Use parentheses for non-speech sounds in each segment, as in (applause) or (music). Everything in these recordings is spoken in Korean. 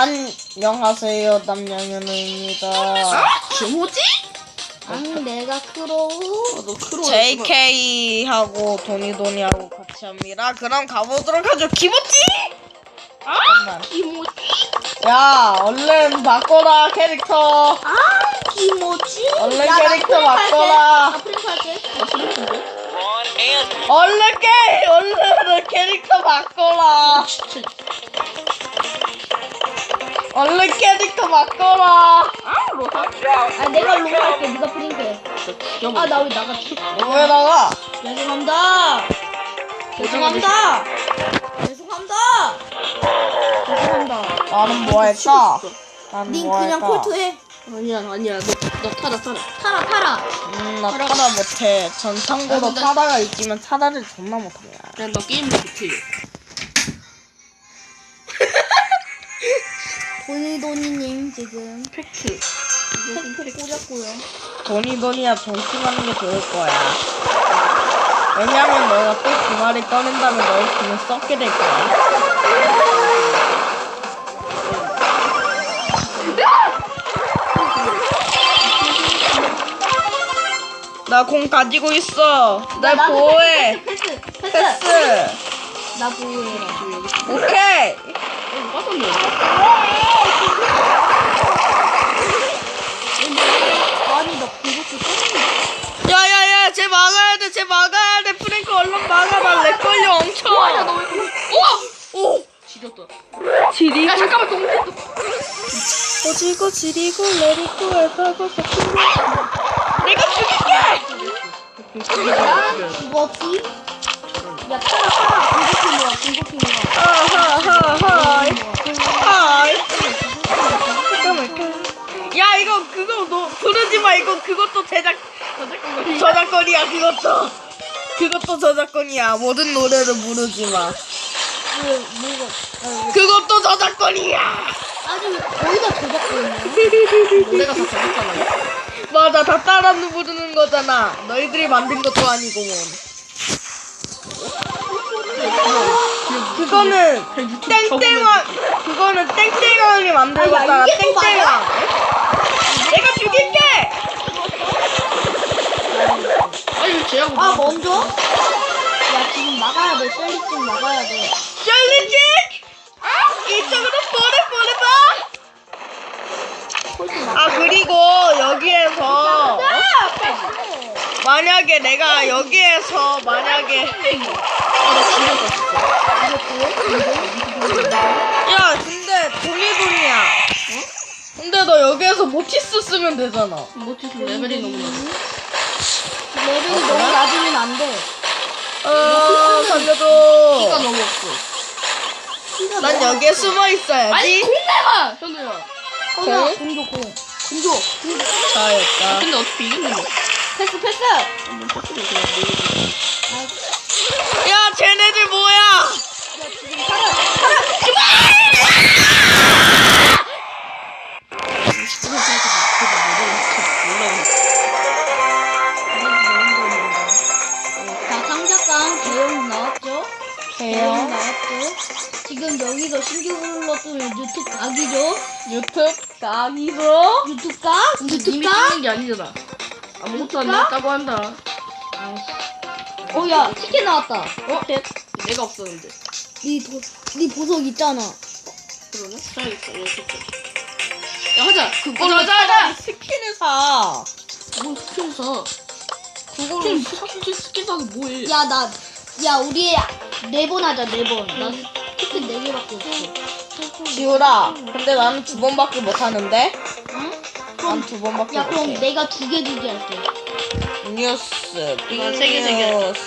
안녕하세요 남양현우입니다. 뭐지? 응, 내가 크로우. 너 크로. JK하고 도니도니 하고 같이 합니다. 그럼 가보도록 하죠. 기모찌! 잠깐만. 이모지? 야 얼른 바꿔라 캐릭터. 아, 김오지? 얼른 야, 나 캐릭터. 바꿔라. 나 프랭크 할게. 나 프랭크인데? 얼른 게 얼른 캐릭터 바꿔라. 진짜. 얼른 캐릭터 바꿔라. 아, 로사? 아, 내가 롱 할게. 네가 프랭크 해. 진짜 아, 나 왜 나갔지? 너 왜 나가? 죄송합니다. 죄송합니다. 죄송합니다. 죄송합니다. 나는 뭐 할까? 나는 닌 뭐 그냥 할까? 콜트 해. 아니야, 아니야. 너, 너 타라, 타라. 타라, 타라. 음, 나 타다 못해. 전 참고로 아, 타다가 있지만 타다를 존나 못해. 그냥 너 게임도 못해. 도니도니님 지금 팩트. 팩트 꽂았고요. 돈이 돈이야 조심하는 게 좋을 거야. 왜냐면 너가 또그 말을 꺼낸다면 너의 귀는 썩게 될 거야. 나 공 가지고 있어. 날 나도 보호해. 패스, 패스, 패스. 패스. 나 보호해라. 오케이. 어, 빠졌네. 아니, 나 그것도 꺼냈네. 야 야 야, 쟤 막아야 돼. 쟤 막아야 돼. 프랭크 얼른 막아봐. 내 걸려 엄청. 야, 너 왜, 우와! 오! 지렸다. 지리고 야, 잠깐만, 동생. 오지고 지리고 내리고 애사고 섞이고 내가 죽일게? 야, 타라, 타라. 공격팀 모아, 공격팀 모아. 하하하하 하이. 야 이거 그거 너 부르지 마. 이거 그것도 제작 저작권이야. 그것도. 그것도 저작권이야. 모든 노래를 부르지 마. 그것도 저작권이야. 아주 거의 다 저작거리네. 노래가 다. 맞아 다 따라 부르는 거잖아. 너희들이 만든 것도 아니고 뭐. 그거는 땡땡왕 그거는 땡땡왕이 만들었잖아 아, 야, 이게 또 땡땡왕 내가 죽일게 아니. 아, 먼저? 야, 지금 막아야 돼. 셀리 좀 막아야 돼. 젤리직 이쪽으로 보내 보내봐 아 그리고 여기에서 만약에 내가 여기에서 만약에 아, 나 지렸다, 야 근데 돈이야 근데 너 여기에서 모티스 쓰면 되잖아. 못해서 레벨이 너무 낮아. 레벨이 너무 낮으면 안 돼. 어 피가 살려줘 너무 없어. 피가 난 너무 여기에 없어. 숨어 아니, 있어야지 공내가! 현우야. 꺼져, 오케이. 공조, 공. 공조. 잘했다 근데 어차피 이겼는데. 패스, 패스! 한번 그냥 내리고. 야 쟤네들 뭐야! 자, 상자깡 대형 나왔죠? 대형 나왔죠? 지금 여기서 신규 불렀던 유튜브 각이죠? 유튜브 강의로 유튜브 각? 이미 유튜브 각? 찍는 게 아니잖아. 아무것도 안 나왔다고 한다. 아, 어, 야, 티켓 나왔다. 어? 내가 없었는데. 니, 도, 니 보석 있잖아. 그러네? 사야겠다. 야, 진짜. 야, 하자. 그걸로 어, 하자, 하자. 스킨을 사뭘 스킨 사? 그걸로 스킨, 스킨, 스킨 사서 뭐해? 야, 나, 야, 우리 네 번 하자, 네 번. 나 티켓 네 개밖에 없어. 지우라 근데 나는 두 번밖에 못 하는데 응? 난 두 번밖에 야, 그럼 내가 두 개 두 개 할게. 뉴스 세 개, 세 개. 빅뉴스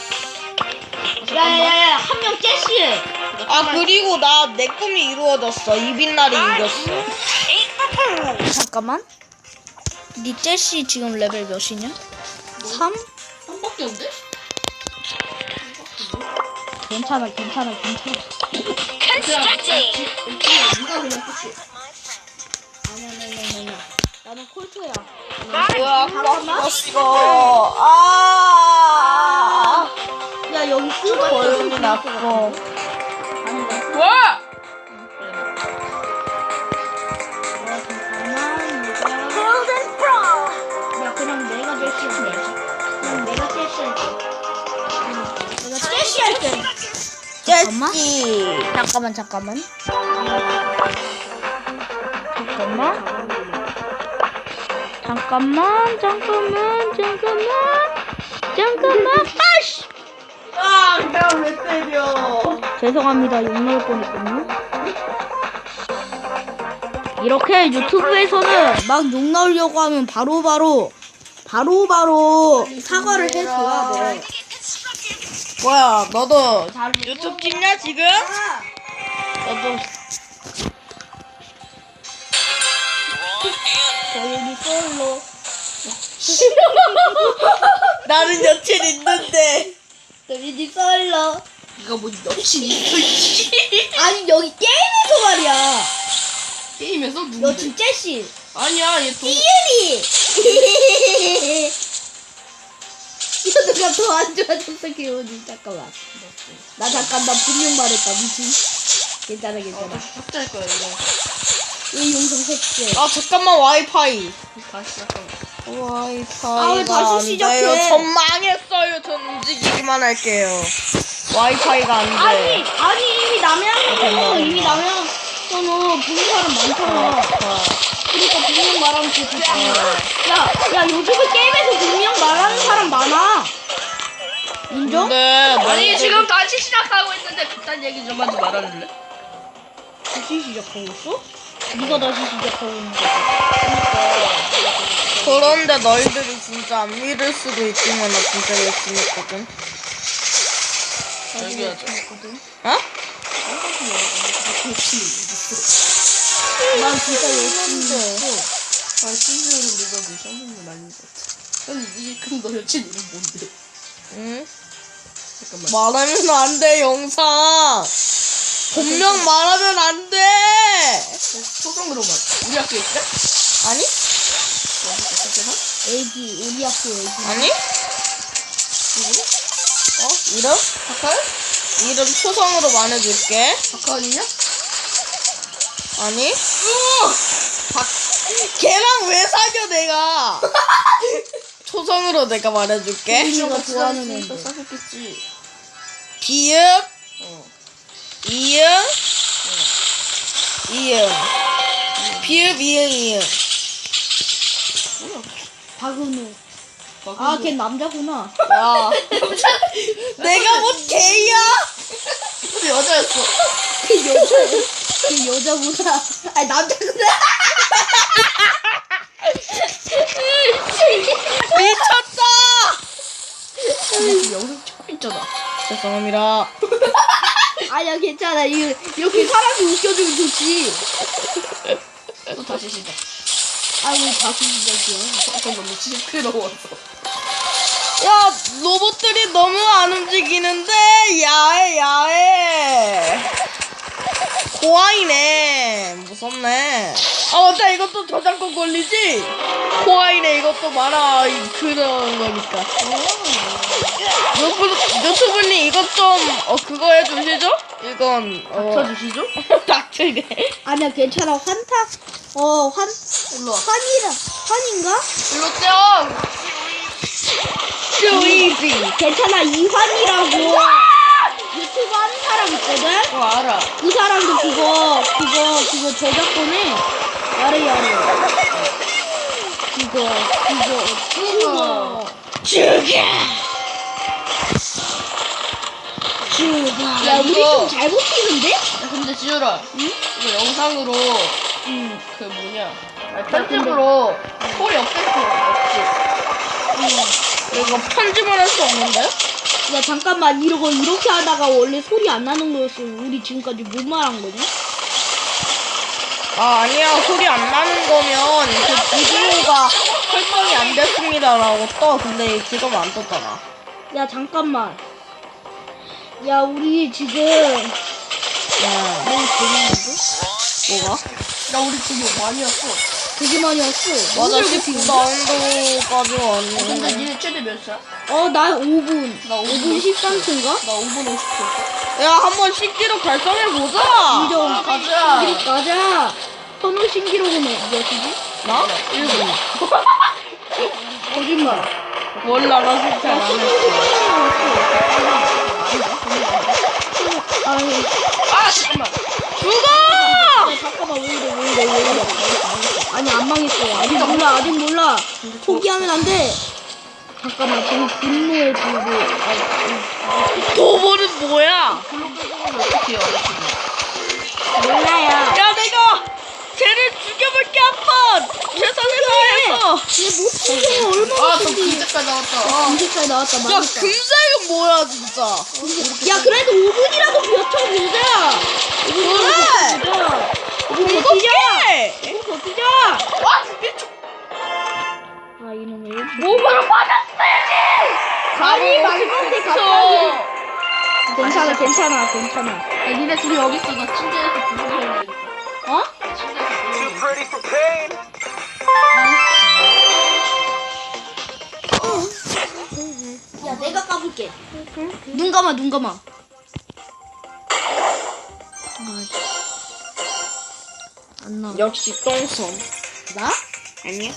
야, 야, 야, 야, 한명 제시해. 아 그리고 나 내 꿈이 이루어졌어 이빈날이 이겼어 잠깐만. 니 제시 지금 레벨 몇이냐? 3? 한 밖에 안 돼? 괜찮아, 괜찮아, 괜찮아. 지- 그냥 끝이. 나는 콜트야. 뭐야, 잠깐만. 이거. 어. 아. 야, 여기 쓰고 얼음이 났어. 뭐야? 잠깐만, 잠깐만. 잠깐만. 잠깐만 잠깐만 잠깐만. 아씨! 아, 그냥 왜 때려? 죄송합니다. 욕 나올 뻔했군요. 이렇게 유튜브에서는 막 욕 나오려고 하면 바로바로 바로바로 사과를 해줘야 돼. 뭐야, 너도 유튜브 찍냐 지금? 너도 저기 솔로 (laughs) 나는 여친 있는데. 저기 솔로 이거 뭐 여친 씨. (laughs) 아니 여기 게임에서 말이야 게임에서 누구? 여친 제시 아니야 얘 돈. 이유리 (laughs) 이거 누가 더 안 좋아졌어 기분이 잠깐만 나 잠깐 나 분명 말했다 미친 괜찮아 어, 괜찮아 다시 삭제할 거야 이거. 이 영상 삭제 아 잠깐만 와이파이. 다시. 와이파이가 아, 왜 다시 안 시작해? 전 망했어요. 전 움직이기만 할게요. 와이파이가 안 돼. 아니 아니 이미 남양에서 이미 남양에서는 보는 사람 많잖아 그러니까 분명 말하면 되지 야 야 요즘은 게임에서 분명 말하는 사람 많아 인정? 근데 아니 너희들이- 지금 다시 시작하고 있는데 그딴 얘기 좀 하지 말아줄래? 다시 시작하고 있어? 네가 다시 시작하고 있는 거지 그런데 너희들이 진짜 안 믿을 수도 있지만 나 진짜 열심히 했거든. 여기 하자. 어? 난 진짜 열심히 했어 아 심지어는 내가 내 샤넬을 많이 봤다. 아니 이게 그럼 너 여친 이름 뭔데? 응? 잠깐만. 말하면 안 돼, 영상. 본명 말하면 안 돼. 초성으로만. 우리 학교 있어? 아니? 애기 우리 학교 애기 아니? 누구? 어? 이름? 박하연? 이름 초성으로 말해줄게. 박하연이냐? 아니? 박, 걔랑 왜 사겨, 내가? (laughs) 초성으로 내가 말해줄게. 우리가 좋아하는 애인데 싸겠지. 비읍, 어. 이응, 이응. 비읍, 이응, 이응. 뭐야? 박은우 박은우. 아 걔 남자구나 야. (laughs) 내가 뭔 개야? 근데 여자였어. 걔 여자 걔 여자구나 아니 남자구나 미쳤다! 근데 영상 찍고 있잖아. 죄송합니다. (laughs) 아니야 괜찮아 이- 이렇게 사람이 웃겨주면 좋지 또 다시 시작. 아 우리 다시 시작이야 잠깐만, 넘어왔어. 야, 로봇들이 너무 안 움직이는데? 야해, 야해. 고아이네. 무섭네. 아, 맞다. 이것도 저작권 걸리지? 고아이네. 이것도 말아. 이- 그런 거니까. 유튜브, 유튜브님 이것 좀, 어, 그거 해주시죠? 이건, 어. 닥쳐주시죠? (laughs) 닥치네. 아니야 괜찮아 환타 어환 일로 와. 환이라 환인가? 일로 뛰어! Too easy. 괜찮아 이환이라고 유튜브 하는 사람 있거든? 어, 알아. 그 사람도 그거 그거 그거 저작권에 야래 야래 그거 그거 그거 죽여. 죽어 야, 야 우리 이거- 좀 잘 버티는데? 야, 근데 지효라. 응? 이거 영상으로, 응 그 뭐냐. 아니, 편집으로 소리 없앨 수 없지. 이거 편집을 할 수 없는데? 야 잠깐만 이러고 이렇게 하다가 원래 소리 안 나는 거였으면 우리 지금까지 못 말한 거냐? 아, 아니야. 소리 안 나는 거면 그 비디오가 설정이 안 됐습니다라고 떠. 근데 지금 안 떴잖아. 야 잠깐만 야 우리 지금 야, 재밌는데? 뭐가? 나 우리 되게 많이 왔어. 되게많이 왔어. 맞아, 14월도까지 어, 근데 니네 최대 몇 시야? 어, 난 5분. 나 5분 13초인가? 나 5분 50초. 야, 한번 10kg 달성해보자! 인정. 가자. 신기록 가자. 선우 신기록은 몇이지? 나? 1분. (laughs) 거짓말. 몰라, 나 진짜 안 해. 아니, 아, 잠깐만. 죽어! 잠깐만, 왜 이래, 왜 이래, 왜 이래. 아니 안 망했어요. 아직 몰라 아직 몰라. 포기하면 안 돼. 잠깐만 저는 분노의 불고 도보는 뭐야? 몰라요. 야 내가 쟤를 죽여볼게 한번. 세상에서 해서. 얘 못 죽여 얼마나 아저 힘든데. 진짜까지 나왔다. 언제까지 나왔다 야 금색은 뭐야 진짜? 야 그래도 5분이라도 버텨 보자. 그래. 버티자! 오, 버티자! 와, 그게 좀... 아, 이놈의. 몸으로 맞았어야지! 아니, 말못했어 괜찮아, 괜찮아, 괜찮아. 야, 니네 둘이 여기 있어 나 침대에서 부서져야 어? 침대에서 야 내가 까볼게. 눈 감아, 눈 감아. 아, 안 나와. 역시 똥손. 나? 아니야? 야,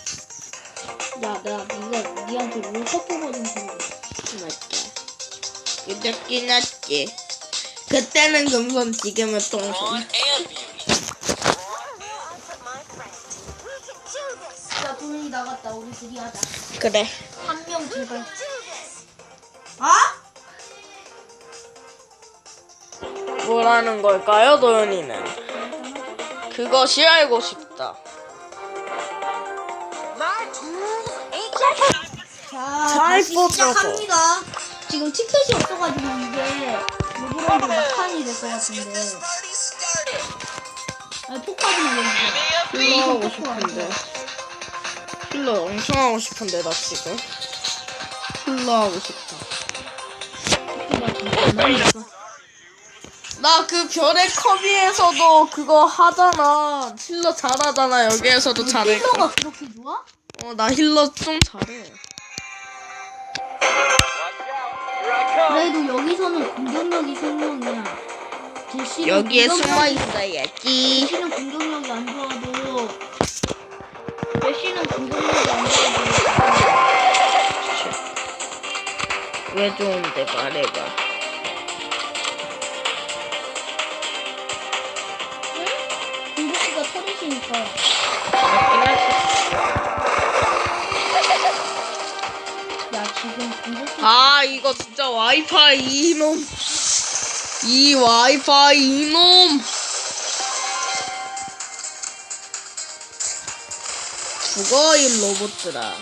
나 네가 니한테 롤컵 뽑아준 사람. 맞다. 그저께 났지. 그때는 금손, 지금은 똥손. 어, 야, 돈이 나갔다. 우리 둘이 하자. 그래. 한 명 제발. 어? 아? 뭐라는 걸까요, 도현이는? 그것이 알고 싶다. 잘 뽑아서. 시작합니다. 지금 티켓이 없어가지고 이게 누구랑도 막판이 될 것 같은데. 아니 포카지는 왜 이거? 하고 싶은데. 힐러 엄청 하고 싶은데 나 지금. 힐러 하고 싶다. 나 그 별의 커비에서도 그거 하잖아. 힐러 잘하잖아. 여기에서도 잘해. 힐러가 그렇게 좋아? 어, 나 힐러 좀 잘해. 그래도 여기서는 공격력이 생명이야. 대신 여기에 숨어 있어야지. 대신은 공격력이 안 좋아도 대신은 공격력이 안 좋아도 왜 좋은데 말해봐. 있으니까. 야, 지금 아, 이거 진짜 와이파이 이놈. 이 와이파이 이놈. 죽어, 이 로봇들아.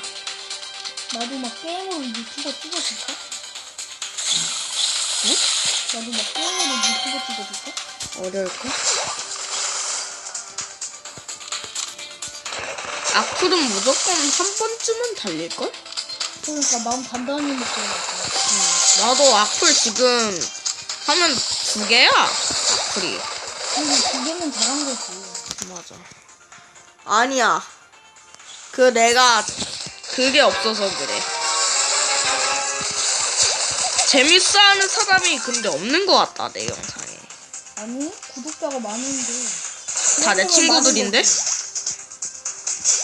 나도 막 게임으로 유튜버 찍어줄까? 응? 나도 막 게임으로 유튜버 찍어줄까? 어려울까? 아쿠는 무조건 한 번쯤은 달릴걸? 그러니까 마음 단단히 먹잖아. 나도 아쿨 지금 하면 두 개야. 아쿨이 근데 두 개는 잘한 거지. 맞아. 아니야. 그 내가 그게 없어서 그래. 재밌어 하는 사람이 근데 없는 것 같다, 내 영상에. 아니, 구독자가 많은데. 다 내 친구들인데? 많은데.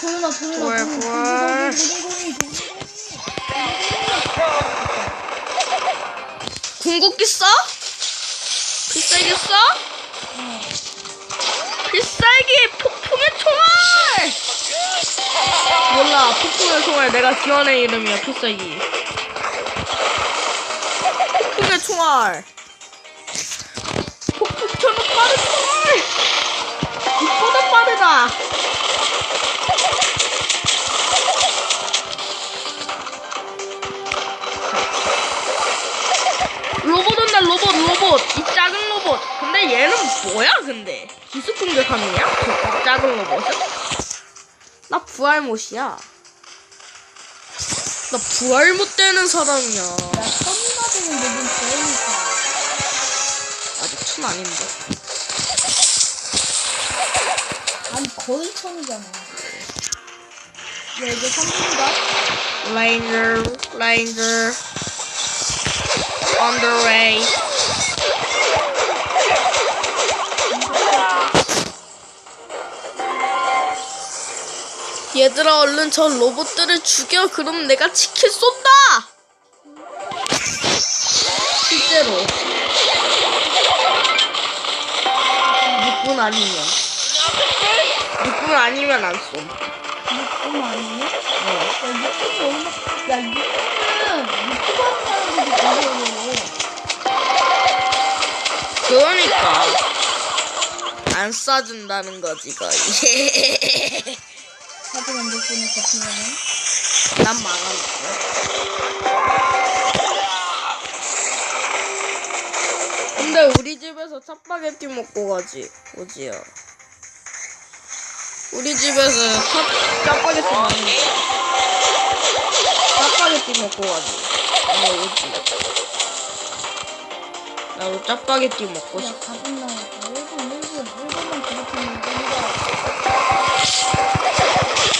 도윤아 부활, 도윤아 부활. 도윤이 궁극기 써? 필살기 써? 필살기 폭풍의 총알! 몰라 폭풍의 총알 내가 지원의 이름이야 필살기 폭풍의 총알 폭풍처럼 빠른 총알 이보다 빠르다 뭐야 근데 기습 공격함이야? 저 작은 로봇은? 나 부활 못이야 나 부활 못 되는 사람이야 야 처음 받으면 너무 좋으니까 아직 천 아닌데. 아니 거의 천이잖아. 야 이제 3분이다. Ranger, Ranger, on the way. 얘들아 얼른 저 로봇들을 죽여. 그럼 내가 치킨 쏜다! 실제로. 6분 아니면. 6분 아니면 안쏨 그럼 아니네? 야 유튜브 얼마? 야 유튜브는 유튜브 하는 사람들이 되게 그러니까. 안 쏴준다는 거지 거의 (laughs) 사진 만들 수 있는 같으면은 난 망하니까 근데 우리 집에서 짜파게티 먹고 가지 오지야. 우리 집에서 짜, 짜파게티 먹는 거. 짜파게티 먹고 가지. 어 오지. 나도 짜파게티 먹고 야 싶어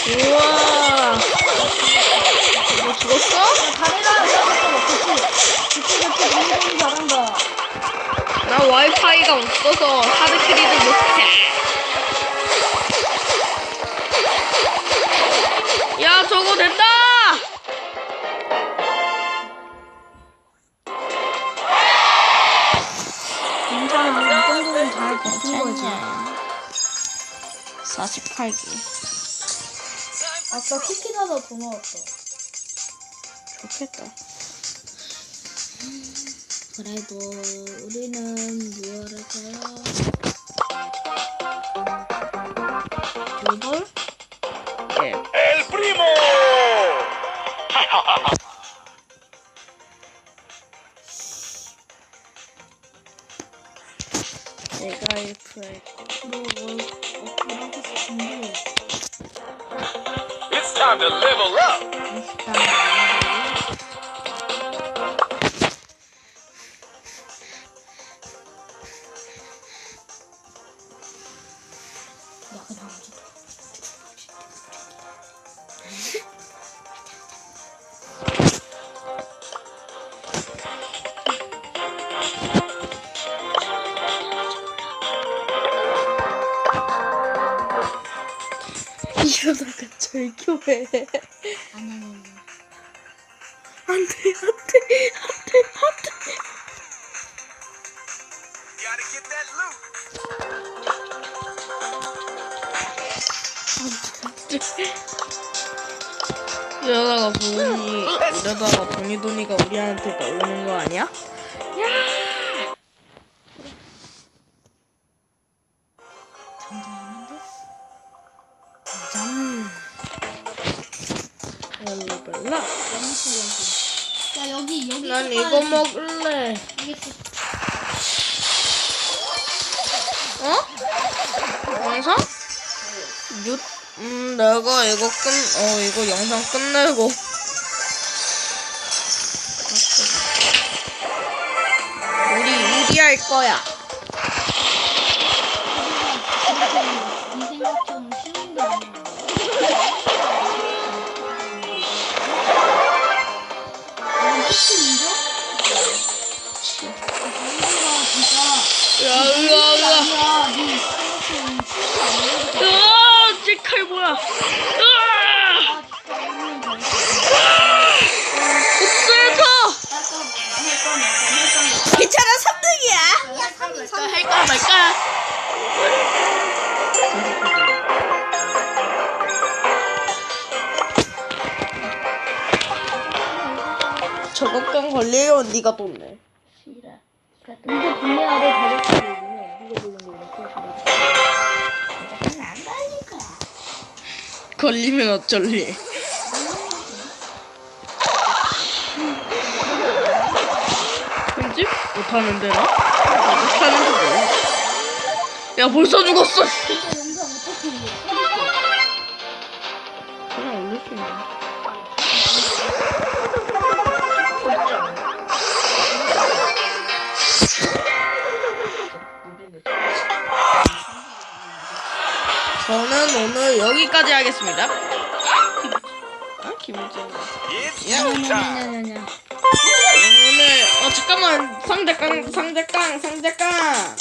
우와 너 죽었어? 야 잘해라. 야 그치 그치 너무 잘한다. 나 와이파이가 없어서 하드캐리를 못해. 야, 저거 된다! 괜찮아. 이 정도면 잘 버틴 거지. 48개. 치킨 하다 더 나왔다. 좋겠다. 그래도 우리는 무엇을까요? 두벌? 예. El (laughs) primo! 내가 일프할 너뭘 어떻게 준비해? Time to level up! 교해. 아니 아니 아니. 안 돼, 안 돼, 안 돼, 안 돼. 이러다가 돈이 이러다가 돈이 돈이가 우리한테 오는 거 아니야? 짠. 야 여기 여기 난 이거 먹을래. 알겠어. 어? 영상? 유, 음, 내가 이거 끝, 어, 이거 영상 끝내고. 우리 유리할 거야. 칼 뭐야. 으아! 아 할까 괜찮아, 3등이야. 말까 할까 말까? 저것간 걸리면 네가 돈 내. 싫어. 이거 분해하러 가졌어. 걸리면 어쩔리? 편집? 못하는데 나? 나 못하는 데 뭐야? 야 벌써 죽었어! 그냥 올릴 수 있 네. 오늘 여기까지 하겠습니다. 아, 김우진. 오늘 어 잠깐만 상대깡 상대깡 상대깡. 아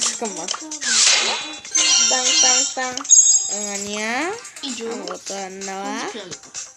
잠깐만. 땅땅땅. 응 아니야. 아무것도 안 나와. 편집해야겠다.